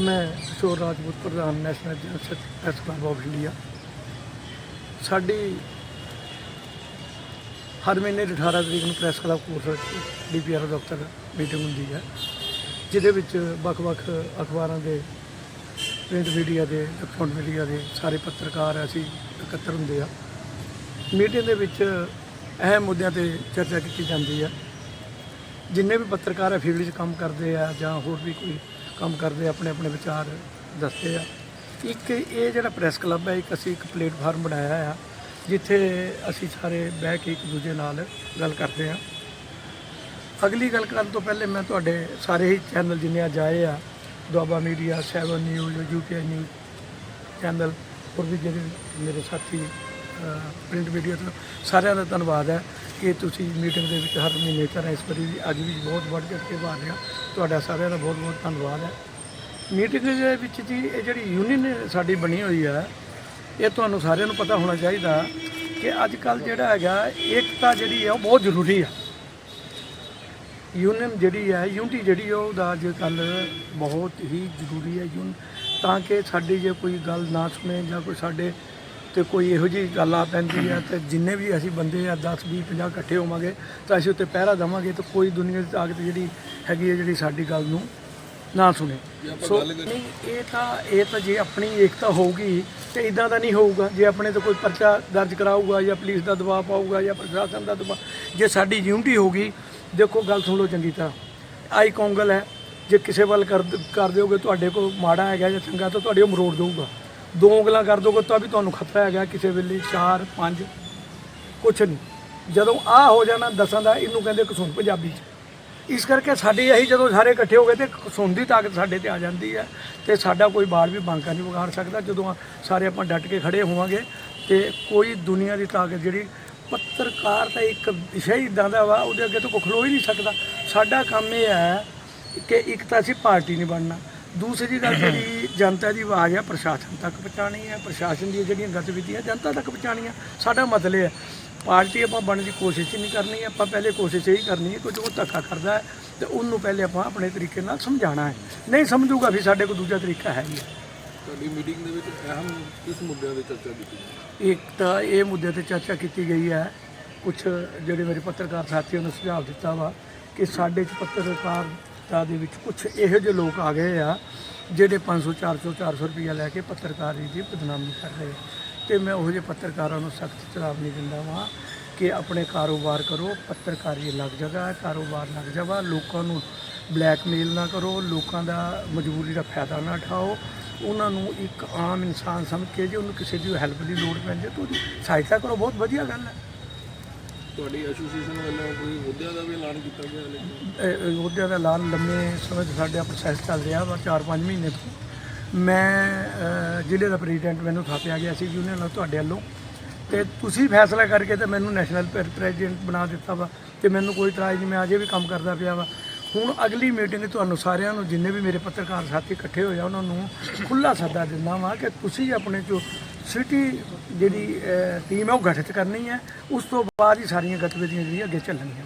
ਮੈਂ ਕਿਸ਼ੋਰ ਰਾਜਪੂਤ ਪ੍ਰਧਾਨ national general press club of India. ਸਾਡੀ ਹਰ ਮਹੀਨੇ ਦੀ 18 ਤਰੀਕ ਨੂੰ ਪ੍ਰੈਸ ਕਲੱਬ ਕੋਰਸ ਡੀਪੀਆਰ ਦਫ਼ਤਰ ਮੀਟਿੰਗ ਹੁੰਦੀ ਹੈ, ਜਿਹਦੇ ਵਿੱਚ ਵੱਖ-ਵੱਖ ਅਖਬਾਰਾਂ ਦੇ, ਪ੍ਰਿੰਟ ਮੀਡੀਆ ਦੇ, ਇਲੈਕਟ੍ਰੋਨਿਕ ਮੀਡੀਆ ਦੇ ਸਾਰੇ ਪੱਤਰਕਾਰ ਅਸੀਂ ਇਕੱਤਰ ਹੁੰਦੇ ਆ ਮੀਟਿੰਗ ਦੇ ਵਿੱਚ ਅਹਿਮ ਮੁੱਦਿਆਂ ਤੇ ਚਰਚਾ ਕੀਤੀ ਜਾਂਦੀ ਹੈ। ਜਿੰਨੇ ਵੀ ਪੱਤਰਕਾਰ ਹੈ ਫੀਲਡ 'ਚ ਕੰਮ ਕਰਦੇ ਆ ਜਾਂ ਹੋਰ ਵੀ ਕੋਈ ਕੰਮ ਕਰਦੇ ਆਪਣੇ ਆਪਣੇ ਵਿਚਾਰ ਦੱਸਦੇ ਆ। ਇੱਕ ਇਹ ਜਿਹੜਾ ਪ੍ਰੈਸ ਕਲੱਬ ਹੈ, ਇੱਕ ਅਸੀਂ ਇੱਕ ਪਲੇਟਫਾਰਮ ਬਣਾਇਆ ਆ, ਜਿੱਥੇ ਅਸੀਂ ਸਾਰੇ ਬਹਿ ਕੇ ਇੱਕ ਦੂਜੇ ਨਾਲ ਗੱਲ ਕਰਦੇ ਆ। ਅਗਲੀ ਗੱਲ ਕਰਨ ਤੋਂ ਪਹਿਲੇ ਮੈਂ ਤੁਹਾਡੇ ਸਾਰੇ ਹੀ ਚੈਨਲ ਜਿੰਨੇ ਅੱਜ ਆਏ ਆ, Doaba media 7 news UK news channel, ਹੋਰ ਵੀ ਜਿਹੜੇ ਮੇਰੇ ਸਾਥੀ ਪ੍ਰਿੰਟ ਮੀਡੀਆ ਤੋਂ। ਸਾਰਿਆਂ ਦਾ ਧੰਨਵਾਦ ਹੈ ਕਿ ਤੁਸੀਂ ਮੀਟਿੰਗ ਦੇ ਵਿੱਚ ਹਰ ਮਹੀਨੇ ਤਰ੍ਹਾਂ ਇਸ ਵਾਰੀ ਵੀ ਅੱਜ ਵੀ ਬਹੁਤ ਵੱਧ ਚੜ੍ਹ ਕੇ ਭਾਗ ਲਿਆ ਤੁਹਾਡਾ ਸਾਰਿਆਂ ਦਾ ਬਹੁਤ ਬਹੁਤ ਧੰਨਵਾਦ ਹੈ। ਮੀਟਿੰਗ ਦੇ ਵਿੱਚ ਜੀ, ਇਹ ਜਿਹੜੀ ਯੂਨੀਅਨ ਸਾਡੀ ਬਣੀ ਹੋਈ ਹੈ, ਇਹ ਤੁਹਾਨੂੰ ਸਾਰਿਆਂ ਨੂੰ ਪਤਾ ਹੋਣਾ ਚਾਹੀਦਾ ਕਿ ਅੱਜ ਕੱਲ ਜਿਹੜਾ ਹੈਗਾ, ਏਕਤਾ ਜਿਹੜੀ ਹੈ ਉਹ ਬਹੁਤ ਜ਼ਰੂਰੀ ਹੈ ਯੂਨੀਅਨ ਜਿਹੜੀ ਹੈ ਯੂਨਿਟੀ ਜਿਹੜੀ ਹੈ, ਉਹਦਾ ਅੱਜ ਕੱਲ ਬਹੁਤ ਹੀ ਜ਼ਰੂਰੀ ਹੈ। ਯੂਨ ਤਾਂ ਕਿ ਸਾਡੀ ਜੇ ਕੋਈ ਗੱਲ ਨਾ ਸੁਣੇ ਜਾਂ ਕੋਈ ਸਾਡੇ ਤੇ ਕੋਈ ਇਹੋ ਜਿਹੀ ਗੱਲ ਆ ਪੈਂਦੀ ਹੈ ਤੇ ਜਿੰਨੇ ਵੀ ਅਸੀਂ ਬੰਦੇ ਆ 10 20 50 ਇਕੱਠੇ ਹੋਵਾਂਗੇ ਤਾਂ ਅਸੀਂ ਉੱਤੇ ਪਹਿਰਾ ਦੇਵਾਂਗੇ ਤਾਂ ਕੋਈ ਦੁਨੀਆ ਦੀ ਤਾਕਤ ਜਿਹੜੀ ਹੈਗੀ ਹੈ ਜਿਹੜੀ ਸਾਡੀ ਗੱਲ ਨੂੰ ਨਾ ਸੁਣੇ। ਸੋ ਨਹੀਂ ਇਹ ਤਾਂ ਇਹ ਤਾਂ ਜੇ ਆਪਣੀ ਏਕਤਾ ਹੋਊਗੀ ਤੇ ਇਦਾਂ ਦਾ ਨਹੀਂ ਹੋਊਗਾ। ਜੇ ਆਪਣੇ ਤੇ ਕੋਈ ਪਰਚਾ ਦਰਜ ਕਰਾਊਗਾ ਜਾਂ ਪੁਲਿਸ ਦਾ ਦਬਾਅ ਪਾਊਗਾ ਜਾਂ ਪ੍ਰਸ਼ਾਸਨ ਦਾ ਦਬਾਅ ਜੇ ਸਾਡੀ ਯੂਨਿਟੀ ਹੋਊਗੀ ਦੇਖੋ ਗੱਲ ਸੁਣ ਲਓ ਚੰਗੀ ਤਰ੍ਹਾਂ। ਆਈ ਕੌਂਗਲ ਹੈ ਜੇ ਕਿਸੇ ਵੱਲ ਕਰ ਕਰ ਦਿਓਗੇ ਤੁਹਾਡੇ ਕੋਲ ਮਾੜਾ ਹੈਗਾ ਜਾਂ ਚੰਗਾ ਤਾਂ ਤੁਹਾਡੇ ਉਹ ਮਰੋੜ ਦਊਗਾ। ਦੋ ਉਂਗਲਾਂ ਕਰ ਦੋਗੇ ਤਾਂ ਵੀ ਤੁਹਾਨੂੰ ਖਤਰਾ ਹੈਗਾ ਕਿਸੇ ਵੇਲੇ 4 5 ਕੁਛ ਨਹੀਂ। ਜਦੋਂ ਆ ਹੋ ਜਾਣਾ ਦਸਾਂ ਦਾ, ਇਹਨੂੰ ਕਹਿੰਦੇ ਕਸੂਨ ਪੰਜਾਬੀ ਚ। ਇਸ ਕਰਕੇ ਸਾਡੇ ਇਹੀ ਜਦੋਂ ਸਾਰੇ ਇਕੱਠੇ ਹੋ ਗਏ ਤੇ ਕਸੂਨ ਦੀ ਤਾਕਤ ਸਾਡੇ ਤੇ ਆ ਜਾਂਦੀ ਹੈ ਤੇ ਸਾਡਾ ਕੋਈ ਬਾੜ ਵੀ ਬਾਂਕਾ ਨਹੀਂ ਵਿਗਾੜ ਸਕਦਾ। ਜਦੋਂ ਸਾਰੇ ਆਪਾਂ ਡਟ ਕੇ ਖੜੇ ਹੋਵਾਂਗੇ ਤੇ ਕੋਈ ਦੁਨੀਆ ਦੀ ਤਾਕਤ ਜਿਹੜੀ ਪੱਤਰਕਾਰ ਤਾਂ ਇੱਕ ਵਿਸ਼ਾ ਹੀ ਇਦਾਂ ਦਾ ਵਾ, ਉਹਦੇ ਅੱਗੇ ਤਾਂ ਕੋਈ ਖਲੋ ਹੀ ਨਹੀਂ ਸਕਦਾ। ਸਾਡਾ ਕੰਮ ਇਹ ਹੈ ਕਿ ਇੱਕ ਤਾਂ ਅਸੀਂ ਪਾਰਟੀ ਨਹੀਂ ਬਣਨਾ ਦੂਸਰੀ ਗੱਲ ਜਿਹੜੀ ਜਨਤਾ ਦੀ ਆਵਾਜ਼ ਹੈ ਪ੍ਰਸ਼ਾਸਨ ਤੱਕ ਪਹੁੰਚਾਉਣੀ ਹੈ ਪ੍ਰਸ਼ਾਸਨ ਦੀਆਂ ਜਿਹੜੀਆਂ ਗਤੀਵਿਧੀਆਂ ਜਨਤਾ ਤੱਕ ਪਹੁੰਚਾਉਣੀਆਂ ਸਾਡਾ ਮਤਲਬ ਹੈ ਪਾਰਟੀ ਆਪਾਂ ਬਣਨ ਦੀ ਕੋਸ਼ਿਸ਼ ਹੀ ਨਹੀਂ ਕਰਨੀ ਆਪਾਂ ਪਹਿਲੇ ਕੋਸ਼ਿਸ਼ ਇਹੀ ਕਰਨੀ ਹੈ ਕਿ ਜੋ ਧੱਕਾ ਕਰਦਾ ਹੈ ਤੇ ਉਹਨੂੰ ਪਹਿਲੇ ਆਪਾਂ ਆਪਣੇ ਤਰੀਕੇ ਨਾਲ ਸਮਝਾਉਣਾ ਹੈ। ਨਹੀਂ ਸਮਝੂਗਾ ਵੀ ਸਾਡੇ ਕੋਲ ਦੂਜਾ ਤਰੀਕਾ ਹੈ ਹੀ ਹੈ ਤੁਹਾਡੀ ਮੀਟਿੰਗ ਦੇ ਵਿੱਚ ਅਹਿਮ ਕਿਸ ਮੁੱਦਿਆਂ ਦੀ ਚਰਚਾ ਕੀਤੀ ਇੱਕ ਤਾਂ ਇਹ ਮੁੱਦੇ ਤੇ ਚਰਚਾ ਕੀਤੀ ਗਈ ਹੈ ਕੁਝ ਜਿਹੜੇ ਮੇਰੇ ਪੱਤਰਕਾਰ ਸਾਥੀਆਂ ਨੇ ਸੁਝਾਅ ਦਿੱਤਾ ਵਾ ਕਿ ਸਾਡੇ ਚ ਪੱਤਰਕਾਰਤਾ ਦੇ ਵਿੱਚ ਕੁਝ ਇਹੋ ਜਿਹੇ ਲੋਕ ਆ ਗਏ ਆ, ਜਿਹੜੇ 500 400 400 ਰੁਪਈਆ ਲੈ ਕੇ ਪੱਤਰਕਾਰੀ ਦੀ ਬਦਨਾਮੀ ਕਰ ਰਹੇ ਆ। ਤੇ ਮੈਂ ਉਹੋ ਜਿਹੇ ਪੱਤਰਕਾਰਾਂ ਨੂੰ ਸਖਤ ਚੇਤਾਵਨੀ ਦਿੰਦਾ ਵਾਂ ਕਿ ਆਪਣੇ ਕਾਰੋਬਾਰ ਕਰੋ, ਪੱਤਰਕਾਰੀ ਅਲੱਗ ਜਗ੍ਹਾ ਕਾਰੋਬਾਰ ਅਲੱਗ ਜਗ੍ਹਾ ਲੋਕਾਂ ਨੂੰ ਬਲੈਕਮੇਲ ਨਾ ਕਰੋ, ਲੋਕਾਂ ਦਾ ਮਜਬੂਰੀ ਦਾ ਫਾਇਦਾ ਨਾ ਉਠਾਓ। ਉਹਨਾਂ ਨੂੰ ਇੱਕ ਆਮ ਇਨਸਾਨ ਸਮਝ ਕੇ ਜੇ ਉਹਨੂੰ ਕਿਸੇ ਦੀ ਹੈਲਪ ਦੀ ਲੋੜ ਪੈਂਦੀ ਤਾਂ ਉਹਦੀ ਸਹਾਇਤਾ ਕਰੋ। ਬਹੁਤ ਵਧੀਆ ਗੱਲ ਹੈ। ਤੁਹਾਡੀ ਐਸੋਸੀਏਸ਼ਨ ਵੱਲੋਂ ਕੋਈ ਮੁੱਦਿਆਂ ਦਾ ਵੀ ਐਲਾਨ ਕੀਤਾ ਗਿਆ ਹੈ ਇਹ- ਦਾ ਐਲਾਨ ਲੰਮੇ ਸਮੇਂ ਤੋਂ ਸਾਡਾ ਪ੍ਰੋਸੈਸ ਚੱਲ ਰਿਹਾ ਵਾ 4-5 ਮਹੀਨੇ ਤੋਂ। ਮੈਂ ਅਹ, ਜ਼ਿਲ੍ਹੇ ਦਾ ਪ੍ਰੈਜ਼ੀਡੈਂਟ ਮੈਨੂੰ ਥਾਪਿਆ ਗਿਆ ਸੀ ਯੂਨੀਅਨ ਨਾਲ ਤੁਹਾਡੇ ਵੱਲੋਂ। ਤੇ ਤੁਸੀਂ ਫੈਸਲਾ ਕਰਕੇ ਤੇ ਮੈਨੂੰ ਨੈਸ਼ਨਲ ਪ੍ਰੈਜ਼ੀਡੈਂਟ ਬਣਾ ਦਿੱਤਾ ਵਾ ਤੇ ਮੈਨੂੰ ਕੋਈ ਇਤਰਾਜ਼ ਨਹੀਂ ਮੈਂ ਅਜੇ ਵੀ ਕੰਮ ਕਰਦਾ ਪਿਆ ਵਾ। ਹੁਣ ਅਗਲੀ ਮੀਟਿੰਗ ਤੁਹਾਨੂੰ ਸਾਰਿਆਂ ਨੂੰ ਜਿੰਨੇ ਵੀ ਮੇਰੇ ਪੱਤਰਕਾਰ ਸਾਥੀ ਇਕੱਠੇ ਹੋਏ ਆ ਉਹਨਾਂ ਨੂੰ ਖੁੱਲਾ ਸੱਦਾ ਦਿੰਦਾ ਵਾਂ ਕਿ ਤੁਸੀਂ ਆਪਣੇ 'ਚੋਂ ਸਿਟੀ ਜਿਹੜੀ ਟੀਮ ਹੈ, ਉਹ ਗਠਿਤ ਕਰਨੀ ਹੈ। ਉਸ ਤੋਂ ਬਾਅਦ ਹੀ ਸਾਰੀਆਂ ਗਤੀਵਿਧੀਆਂ ਜਿਹੜੀਆਂ ਅੱਗੇ ਚੱਲਣਗੀਆਂ